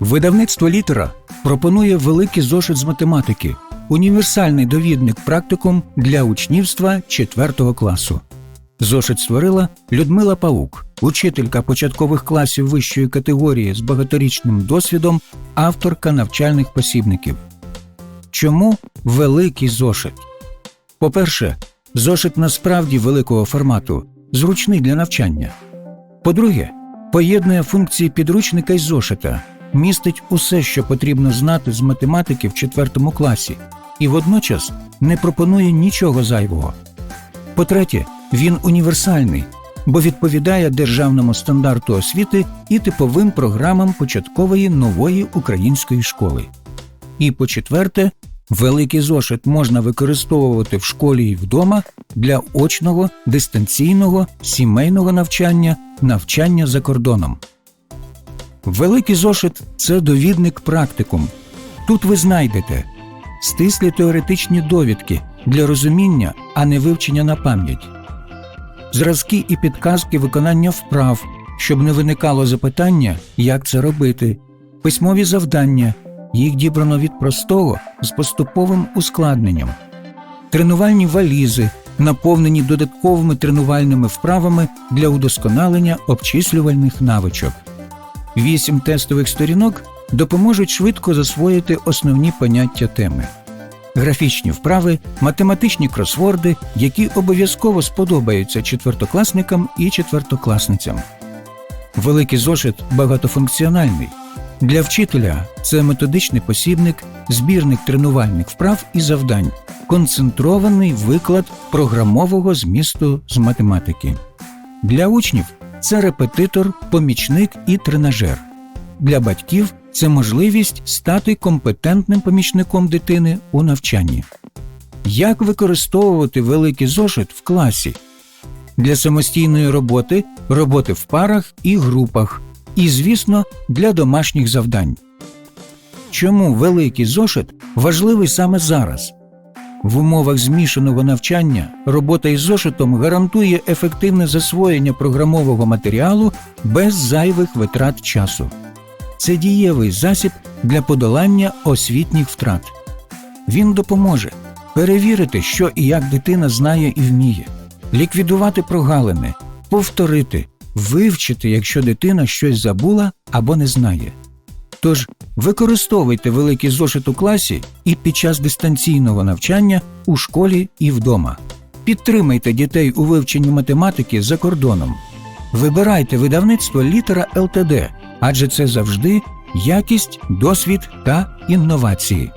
Видавництво літера пропонує великий зошит з математики, універсальний довідник практикум для учнівства 4 класу. Зошит створила Людмила Паук, учителька початкових класів вищої категорії з багаторічним досвідом, авторка навчальних посібників. Чому великий зошит? По-перше, зошит насправді великого формату, зручний для навчання. По-друге, поєднує функції підручника й зошита, містить усе, що потрібно знати з математики в 4 класі, і водночас не пропонує нічого зайвого. По-третє, він універсальний, бо відповідає державному стандарту освіти і типовим програмам початкової нової української школи. І по-четверте, великий зошит можна використовувати в школі і вдома для очного, дистанційного, сімейного навчання, навчання за кордоном. Великий зошит це довідник практикум. Тут ви знайдете стислі теоретичні довідки для розуміння, а не вивчення на пам'ять, зразки і підказки виконання вправ, щоб не виникало запитання, як це робити, письмові завдання, їх дібрано від простого з поступовим ускладненням, тренувальні валізи, наповнені додатковими тренувальними вправами для удосконалення обчислювальних навичок. Вісім тестових сторінок допоможуть швидко засвоїти основні поняття теми. Графічні вправи, математичні кросворди, які обов'язково сподобаються четвертокласникам і четвертокласницям. Великий зошит багатофункціональний. Для вчителя це методичний посібник, збірник тренувальних вправ і завдань, концентрований виклад програмового змісту з математики. Для учнів це репетитор, помічник і тренажер. Для батьків це можливість стати компетентним помічником дитини у навчанні. Як використовувати великий зошит в класі? Для самостійної роботи, роботи в парах і групах, і, звісно, для домашніх завдань. Чому великий зошит важливий саме зараз? В умовах змішаного навчання робота із зошитом гарантує ефективне засвоєння програмового матеріалу без зайвих витрат часу. Це дієвий засіб для подолання освітніх втрат. Він допоможе перевірити, що і як дитина знає і вміє, ліквідувати прогалини, повторити, вивчити, якщо дитина щось забула або не знає. Тож використовуйте великий зошит у класі і під час дистанційного навчання у школі і вдома. Підтримайте дітей у вивченні математики за кордоном. Вибирайте видавництво літера ЛТД, адже це завжди якість, досвід та інновації.